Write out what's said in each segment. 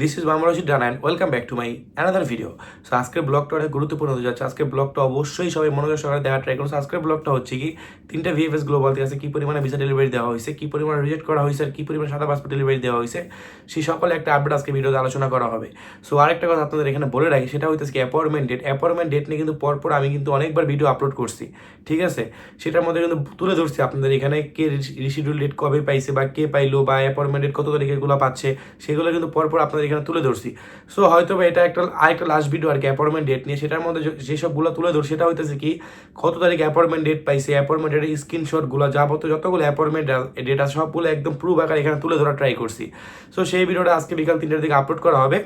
this is Rashid done and welcome back to my another video so আজকের ব্লগটা অনেক গুরুত্বপূর্ণ হতে যাচ্ছে। আজকের ব্লগটা অবশ্যই সবাই মনোযোগ সহকারে দেখা ট্রাই করুন। আজকের ব্লগটা হচ্ছে কি, তিনটা ভিএফএস গ্লোবাল থেকে আছে। কী পরিমাণে ভিসা ডেলিভারি দেওয়া হয়েছে, কী পরিমাণে রিজেক্ট করা হয়েছে, আর কী পরিমাণে সাদা পাসপোর্ট ডেলিভারি দেওয়া হয়েছে, সেই সকলে একটা আপডেট আজকে ভিডিওতে আলোচনা করা হবে। সো আরেকটা কথা আপনাদের এখানে বলে রাখি, সেটা হইতেছে কি অ্যাপয়েন্টমেন্ট ডেট অ্যাপয়েন্টমেন্ট ডেট নিয়ে কিন্তু পরপর আমি কিন্তু অনেকবার ভিডিও আপলোড করছি। ঠিক আছে? সেটার মধ্যে কিন্তু তুলে ধরছি আপনাদের এখানে কে রিসিডিউল ডেট কবে পাইছে বা কে পাইলো বা অ্যাপয়েন্টমেন্ট ডেট কত তারিখে এগুলো পাচ্ছে, সেগুলো কিন্তু পরপর আপনাদের এখানে তুলে ধরছি। সো হয়তো এটা একটা, আরেকটা লাস্ট ভিডিও আর কি অ্যাপয়েন্টমেন্ট ডেট নিয়ে। সেটার মধ্যে যেসবগুলো তুলে ধরছি, সেটা হইতেছে কি, কত তারিখ অ্যাপয়েন্টমেন্ট ডেট পাইছে অ্যাপয়েন্টমেন্ট ডেটের স্ক্রিনশটগুলো যাবতীয় যতগুলো অ্যাপয়েন্টমেন্ট ডেট আছে, সবগুলো একদম প্রুভ আকার এখানে তুলে ধরার ট্রাই করছি। সো সেই ভিডিওটা আজকে বিকাল তিনটার দিকে আপলোড করা হবে।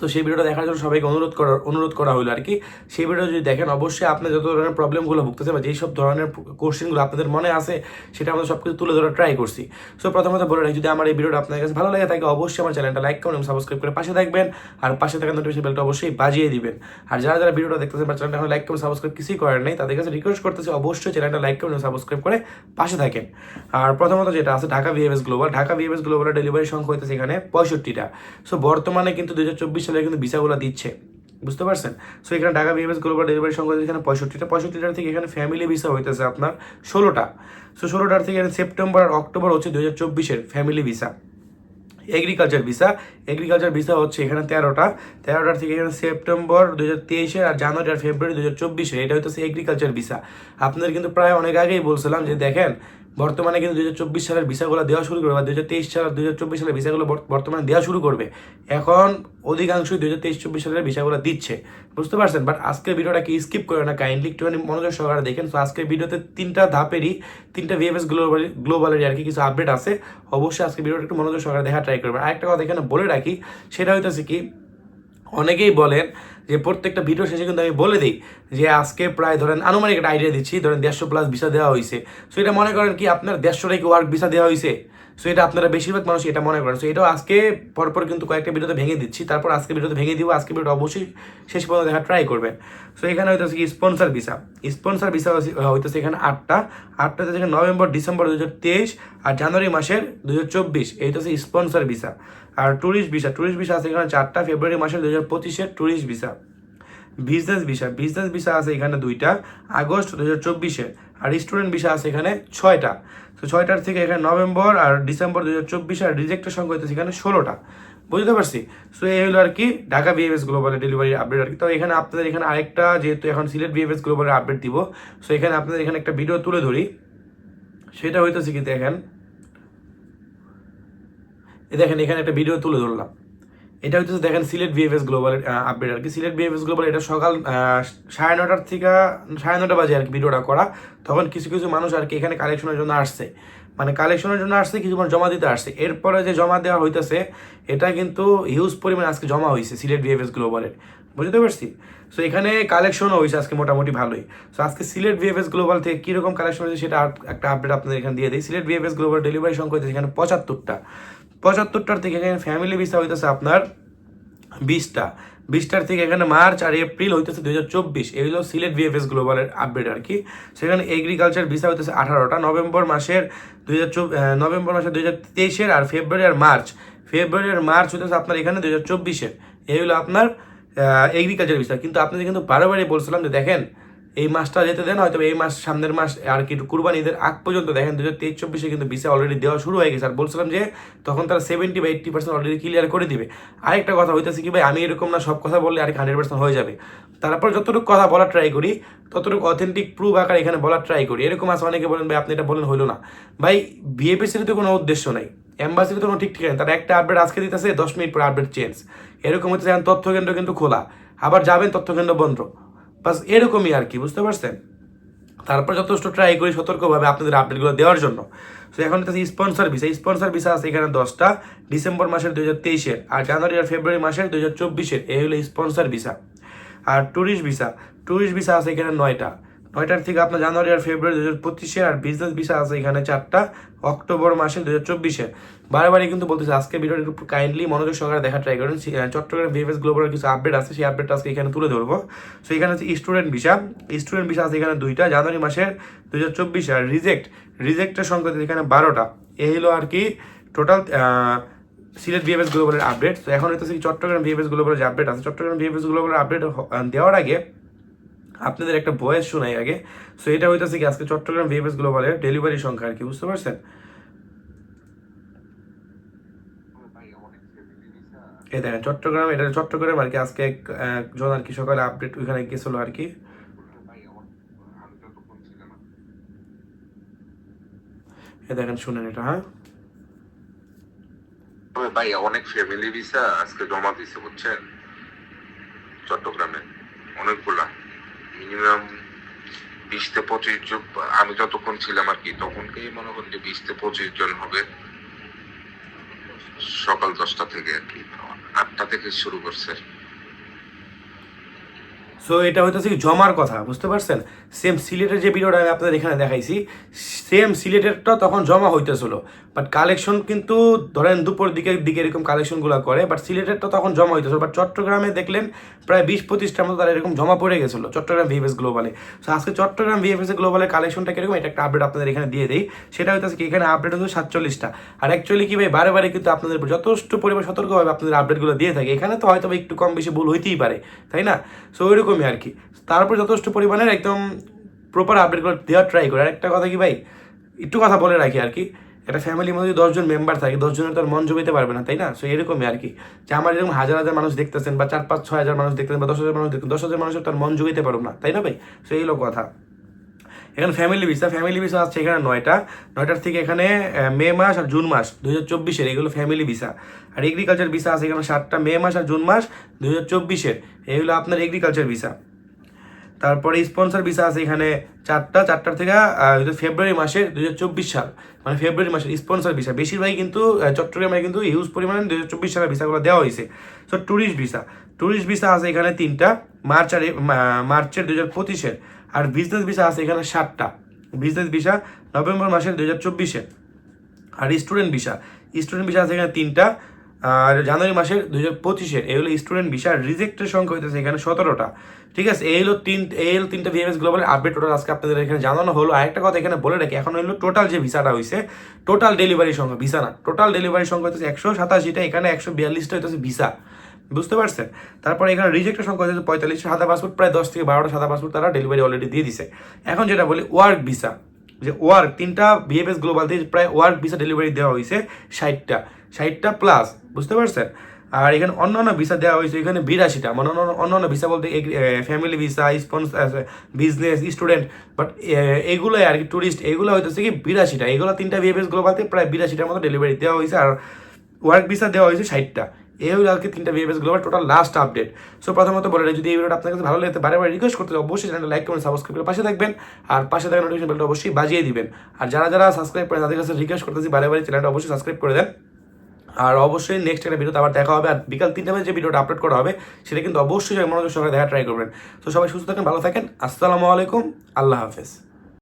তো সেই ভিডিওটা দেখার জন্য সবাইকে অনুরোধ করা অনুরোধ করা হলো আর কি। সেই ভিডিও যদি দেখেন, অবশ্যই আপনি যত ধরনের প্রবলেমগুলো ভুগতেছে বা যেই সব ধরনের কোশ্চেনগুলো আপনাদের মনে আছে, সেটা আমরা সব কিছু তুলে ধরার ট্রাই করছি। সো প্রথমত বলে রাখি, যদি আমার এই ভিডিওটা আপনার কাছে ভালো লাগে থাকে, অবশ্যই আমার চ্যানেলটা লাইক করুন এবং সাবস্ক্রাইব করে পাশে থাকবেন। আর পাশে থাকা নোটিফিকেশন বেলটা অবশ্যই বাজিয়ে দিবেন। আর যারা যারা ভিডিওটা দেখতেছেন বা চ্যানেলটা লাইক করুন সাবস্ক্রাইব কিছুই করেন নাই, তাদের কাছে রিকোয়েস্ট করতেছে, অবশ্যই চ্যানেলটা লাইক করুন এবং সাবস্ক্রাইব করে পাশে থাকেন। আর প্রথমত যেটা আছে, Dhaka VMS global Dhaka VMS গ্লোবালের delivery সংখ্যা হইতেছে এখানে পঁয়ষট্টিটা। সো বর্তমানে কিন্তু দুই সালে কিন্তু ভিসাগুলো দিচ্ছে। বুঝতে পারছেন? সো এখানে ঢাকা বিএমএস গ্লোবাল ডেলিভারি সংখ্যা এখানে পঁয়ষট্টিটা। পঁয়ষট্টিটার থেকে এখানে ফ্যামিলি ভিসা হইতেছে আপনার ষোলোটা। সো ষোলোটার থেকে এখানে সেপ্টেম্বর আর অক্টোবর হচ্ছে দুই হাজার চব্বিশের family visa agriculture visa agriculture visa হচ্ছে এখানে তেরোটা। তেরোটার থেকে এখানে সেপ্টেম্বর দু হাজার তেইশে আর জানুয়ারি আর ফেব্রুয়ারি দু হাজার চব্বিশে এটা হচ্ছে এগ্রিকালচার ভিসা আপনাদের কিন্তু প্রায় অনেক আগেই বলছিলাম যে দেখেন বর্তমানে কিন্তু দু চব্বিশ সালের ভিসাগুলো দেওয়া শুরু করবে বা দু তেইশ সাল দু চব্বিশ সালের ভিসাগুলো বর্ত- বর্তমানে দেওয়া শুরু করবে। এখন অধিকাংশই দু হাজার তেইশ, চব্বিশ সালের ভিসাগুলো দিচ্ছে। বুঝতে পারছেন? বাট আজকের ভিডিওটা কি স্কিপ করে না? কাইন্ডলি একটুখানি মনোযোগ সহকারে দেখেন। তো আজকের ভিডিওতে তিনটা ধাপেরই, তিনটা ভিএফএস গ্লোবাল গ্লোবালের আর কি কিছু আপডেট আছে। অবশ্যই আজকে ভিডিওটা একটু মনোযোগ সহকারে দেখা ট্রাই করবেন। আরেকটা কথা এখানে বলে রাখি, সেটা হইতেছে কি অনেকেই বলেন যে প্রত্যেকটা ভিডিও শেষে কিন্তু আমি বলে দিই যে আজকে প্রায় ধরেন আনুমানিক একটা আইডিয়া দিচ্ছি, ধরেন দেড়শো প্লাস ভিসা দেওয়া হয়েছে সো এটা মনে করেন কি আপনার দেড়শোটা কি ওয়ার্ক ভিসা দেওয়া হয়েছে সো এটা আপনারা বেশিরভাগ মানুষ এটা মনে করেন। সো এটাও আজকে পরপর কিন্তু কয়েকটা ভিডিওতে ভেঙে দিচ্ছি। তারপর আজকে ভিডিওতে ভেঙে দিব, আজকে ভিডিওটা অবশ্যই শেষ পর্যন্ত দেখা ট্রাই করবেন। সো এখানে হইতেছে কি স্পন্সর ভিসা স্পন্সর ভিসা হইতেছে এখানে আটটা। আটটা হচ্ছে নভেম্বর, ডিসেম্বর দু আর জানুয়ারি মাসের দু হাজার চব্বিশ। এই হচ্ছে স্পন্সর ভিসা আর ট্যুরিস্ট ভিসা ট্যুরিস্ট ভিসা আছে এখানে চারটা। ফেব্রুয়ারি মাসের দু হাজার পঁচিশের tourist visa business visa business visa আছে এখানে দুইটা, আগস্ট দু হাজার চব্বিশে, আর স্টুডেন্ট ভিসা আছে এখানে ছয়টা। তো ছয়টার থেকে এখানে নভেম্বর আর ডিসেম্বর দু হাজার চব্বিশে আর রিজেক্টের সংখ্যা হইতেছে এখানে ষোলোটা। বুঝতে পারছি? সো এই হলো আর কি ঢাকা বিএমএস গ্লোবালের ডেলিভারি আপডেট আর কি। তো এখানে আপনাদের এখানে আরেকটা, যেহেতু এখন সিলেট বিএমএস গ্লোবালের আপডেট দিব সো এখানে আপনাদের এখানে একটা ভিডিও তুলে ধরি। সেটা হইতেছে কি দেখেন? দেখেন, এখানে একটা ভিডিও তুলে ধরলাম। এটা হচ্ছে দেখেন সিলেট ভিএফএস গ্লোবাল আপডেট আর কি। সিলেট ভিএফএস গ্লোবাল এটা সকাল সাড়ে নটার থেকে, সাড়ে নটা বাজে আর কি ভিডিওটা করা। তখন কিছু কিছু মানুষ আর কি এখানে কালেকশনের জন্য আসছে। মানে কালেকশনের জন্য আসছে, কিছু মানুষ জমা দিতে আসছে। এরপরে যে জমা দেওয়া হইতেছে, এটা কিন্তু হিউজ পরিমাণে আজকে জমা হয়েছে সিলেট ভিএফএস গ্লোবালের বুঝতে পারছি? সো এখানে কালেকশনও হয়েছে আজকে মোটামুটি ভালোই। সো আজকে সিলেট ভিএফএস গ্লোবাল থেকে কীরকম কালেকশন হয়েছে সেটা একটা আপডেট আপনাদের এখানে দিয়ে দিই। সিলেট ভিএফএস গ্লোবাল ডেলিভারি সংখ্যা হয়েছে এখানে পঁচাত্তরটা। পঁচাত্তরটার থেকে এখানে ফ্যামিলি ভিসা হইতেছে আপনার বিশটা। বিশটার থেকে এখানে মার্চ আর এপ্রিল হইতেছে দুই হাজার চব্বিশ। এই হলো সিলেট ভিএফএস গ্লোবালের আপডেট আর কি। সেখানে এগ্রিকালচার ভিসা হইতেছে আঠারোটা। নভেম্বর মাসের দুই হাজার নভেম্বর মাসের দুই হাজার তেইশের আর ফেব্রুয়ারি আর মার্চ। ফেব্রুয়ারি আর মার্চ হইতেছে আপনার এখানে দুই হাজার চব্বিশের। এই হলো আপনার এগ্রিকালচার বিষয়। কিন্তু আপনাদের কিন্তু বারবারই বলছিলাম যে দেখেন, এই মাসটা যেতে দেন, হয়তো এই মাস সামনের মাস আর কি কুরবানি ঈদের আগ পর্যন্ত দেখেন দু হাজার তেইশ চব্বিশে কিন্তু ভিসা অলরেডি দেওয়া শুরু হয়ে গেছে। আর বলছিলাম যে তখন তারা সেভেন্টি বা এইট্টি পার্সেন্ট অলরেডি ক্লিয়ার করে দিবে। আরেকটা কথা হইতেছে কি ভাই, আমি এরকম না সব কথা বললে আরেক হান্ড্রেড পার্সেন্ট হয়ে যাবে। তারপর যতটুকু কথা বলার ট্রাই করি, ততটুকু অথেন্টিক প্রুফ আকার এখানে বলার ট্রাই করি। এরকম আছে, অনেকে বলেন, ভাই, আপনি এটা বলেন হলো না। ভাই বিএপিসির তো কোনো উদ্দেশ্য নাই। এম্বাসির তো কোনো ঠিক ঠিক নেই। তারা একটা আপডেট আজকে দিতেছে, দশ মিনিট পর আপডেট চেঞ্জ এরকম হচ্ছে এখন তথ্য কেন্দ্র কিন্তু খোলা। আবার যাবেন তথ্য কেন্দ্র বন্ধ। বাস এরকমই আর কি, বুঝতে পারছেন? তারপর যথেষ্ট ট্রাই করি সতর্কভাবে আপনাদের আপডেটগুলো দেওয়ার জন্য। তো এখন এটা স্পন্সর ভিসা স্পন্সর ভিসা আছে এখানে দশটা, ডিসেম্বর মাসের দুই হাজার তেইশের আর জানুয়ারি আর ফেব্রুয়ারি মাসের দুই হাজার চব্বিশের। এই হলো স্পন্সর ভিসা আর ট্যুরিস্ট ভিসা ট্যুরিস্ট ভিসা আছে এখানে নয়টা। নয়টার থেকে আপনার জানুয়ারি আর ফেব্রুয়ারি দু হাজার পঁচিশে আর বিজনেস ভিসা আছে এখানে চারটা, অক্টোবর মাসে দু হাজার চব্বিশে বারবারই কিন্তু বলতেছে, আজকে ভিডিওটা একটু কাইন্ডলি মনোযোগ সহকারে দেখা ট্রাই করেন। চট্টগ্রাম ভিএফএস গ্লোবালের কিছু আপডেট আছে, সেই আপডেটটা আজকে এখানে তুলে ধরবো। সো এখানে হচ্ছে স্টুডেন্ট ভিসা স্টুডেন্ট ভিসা আছে এখানে দুইটা, জানুয়ারি মাসের দু হাজার চব্বিশে। আর রিজেক্ট রিজেক্টের সংখ্যা এখানে বারোটা। এ হলো আর কি টোটাল সিলেট বিএফএস গ্লোবালের আপডেট তো এখন হচ্ছে চট্টগ্রাম বিএফএস গ্লোবালের যে আপডেট আছে, চট্টগ্রাম বিএফএস গ্লোবালের আপডেট দেওয়ার আগে আপনাদের একটা ভয়েস শোনাই আগে। সো এটা হইতেছে কি, আজকে চট্টগ্রাম বিএফএস গ্লোবালের ডেলিভারি সংখ্যা আর কি, বুঝতে পারছেন? এই দেখেন, চট্টগ্রাম, এটা চট্টগ্রাম আর কি, আজকে এক জন আর কি সকালে আপডেট ওইখানে গেছিল আর কি। দেখেন, শুনেন এটা হ্যাঁ? ভাই, অনেক ফ্যামিলি ভিসা আজকে জমা দিছে, বুঝছেন? চট্টগ্রামে অনেকগুলা। মিনিমাম বিশ থেকে পঁচিশ জন, আমি যতক্ষণ ছিলাম আর কি, তখনকেই মনে করেন যে বিশ থেকে পঁচিশ জন হবে সকাল দশটা থেকে আর কি, আটটা থেকে শুরু করছে। সো এটা হইতেছে কি জমার কথা, বুঝতে পারছেন? সেম সিলেটের যে ভিডিওটা আমি আপনাদের এখানে দেখাইছি সেম সিলেটেরটা তখন জমা হইতেছিল। বাট কালেকশন কিন্তু ধরেন দুপুর দিকের দিকে এরকম কালেকশনগুলো করে বাট সিলেটেরটা তখন জমা হইতেছিল। বাট চট্টগ্রামে দেখলেন, প্রায় বিশ পঁচিশটার মতো তারা এরকম জমা পড়ে গেছিল, চট্টগ্রাম ভিএফএস গ্লোবালে সো আজকে চট্টগ্রাম ভিএফএস গ্লোবালের কালেকশনটা কীরকম, এটা একটা আপডেট আপনাদের এখানে দিয়ে দিই। সেটা হইতেছে কি, এখানে আপডেট হচ্ছে সাতচল্লিশটা। আর অ্যাকচুয়ালি কি ভাই, বারে বারে কিন্তু আপনাদের যথেষ্ট পরিমাণ সতর্কভাবে আপনাদের আপডেটগুলো দিয়ে থাকে। এখানে তো হয়তো একটু কম বেশি ভুল হইতেই পারে, তাই না? সো ওইরকমই আর কি। তারপর যথেষ্ট পরিমাণের একদম প্রপার আপডেটগুলো দেওয়ার ট্রাই করে। আর একটা কথা কি ভাই? একটু কথা বলে রাখি আর কি। একটা ফ্যামিলির মধ্যে দশজন মেম্বার থাকে, দশজনের তো আর মন জমিতে পারবে না, তাই না? সো এরকমই আর কি। যে আমার এরকম হাজার হাজার মানুষ দেখতেছেন বা চার পাঁচ ছয় হাজার মানুষ দেখতেছেন বা দশ হাজার মানুষ দেখতেন দশ হাজার মানুষের তার মন জমিতে পারব না, তাই না ভাই? সো এই হলো কথা। এখানে ফ্যামিলি ভিসা ফ্যামিলি ভিসা আছে এখানে নয়টা। নয়টার থেকে এখানে মে মাস আর জুন মাস দু হাজার চব্বিশের, এগুলো ফ্যামিলি ভিসা আর এগ্রিকালচার ভিসা আছে এখানে সাতটা, মে মাস আর জুন মাস দু হাজার চব্বিশের এগুলো আপনার এগ্রিকালচার ভিসা তারপরে স্পন্সর ভিসা আছে এখানে চারটা, চারটার থেকে ফেব্রুয়ারি মাসের দু হাজার চব্বিশ সাল মানে ফেব্রুয়ারি মাসের স্পন্সর ভিসা বেশিরভাগই কিন্তু চট্টগ্রামে কিন্তু হিউজ পরিমাণে দু হাজার চব্বিশ সালের ভিসাগুলো দেওয়া হয়েছে। So tourist visa tourist visa আছে এখানে তিনটা, মার্চ আর মার্চের দু হাজার পঁচিশের। আর বিজনেস ভিসা আছে এখানে সাতটা। বিজনেস ভিসা নভেম্বর মাসের দু হাজার চব্বিশে। আর স্টুডেন্ট ভিসা স্টুডেন্ট ভিসা আছে এখানে তিনটা। আর জানুয়ারি মাসের দুই হাজার পঁচিশের এই হলো স্টুডেন্ট ভিসা রিজেক্টের সংখ্যা হইতেছে এখানে সতেরোটা। ঠিক আছে? এই হলো তিন, এই হলো তিনটা ভিএমএস গ্লোবাল আপডেট টোটাল আজকে আপনাদের এখানে জানানো হলো। আরেকটা কথা এখানে বলে রাখি, এখন হলো টোটাল যে ভিসাটা হয়েছে টোটাল ডেলিভারি সংখ্যা ভিসা না টোটাল ডেলিভারি সংখ্যা হইতেছে একশো সাতাশিটা, এখানে একশো বিয়াল্লিশটা হইতেছে ভিসা বুঝতে পারছেন? তারপরে এখানে রিজেক্টের সংখ্যা হচ্ছে পঁয়তাল্লিশ, সাদা পাসপোর্ট প্রায় দশ থেকে বারোটা সাদা পাসপোর্ট তারা ডেলিভারি অলরেডি দিয়ে দিছে। এখন যেটা বলি ওয়ার্ক ভিসা যে ওয়ার্ক তিনটা বিএফএস গ্লোবাল দিয়ে প্রায় ওয়ার্ক ভিসা ডেলিভারি দেওয়া হয়েছে ষাটটা। ষাটটা প্লাস বুঝতে পারছেন? আর এখানে অন্যান্য ভিসা দেওয়া হয়েছে, এখানে বিরাশিটা। মানে অন্য অন্যান্য ভিসা বলতে family visa sponsor business student but এগুলো আর কি ট্যুরিস্ট এগুলো হইতেছে কি বিরাশিটা। এগুলো তিনটা বিএফএস গ্লোবালতে প্রায় বিরাশিটার মতো ডেলিভারি দেওয়া হয়েছে, আর ওয়ার্ক ভিসা দেওয়া হয়েছে ষাটটা। এই হলো আর কি তিনটা BFS global total last update so প্রথমত বলে যদি এই ভিডিওটা আপনার কাছে ভালো লাগে বারে বারে রিকোয়েস্ট করতে অবশ্যই চ্যানেলটা লাইক কমেন্ট সাবস্ক্রাইব করে পাশে থাকবেন। আর পাশে থাকা নোটিফিকেশন বেলটা অবশ্যই বাজিয়ে দিবেন। আর যারা যারা সাবস্ক্রাইব করেন তাদের কাছে রিকোয়েস্ট করতেছি, বারে বারে চ্যানেলটা অবশ্যই সাবস্ক্রাইব করে দেন। আর অবশ্যই নেক্সট একটা ভিডিওতে আবার দেখা হবে। আর বিকাল তিনটা বাজে যে ভিডিওটা আপলোড করা হবে, সেটা কিন্তু অবশ্যই মনোযোগ সহকারে দেখা ট্রাই করবেন। তো সবাই সুস্থ থাকেন, ভালো থাকেন। আসসালামু আলাইকুম, আল্লাহ হাফেজ।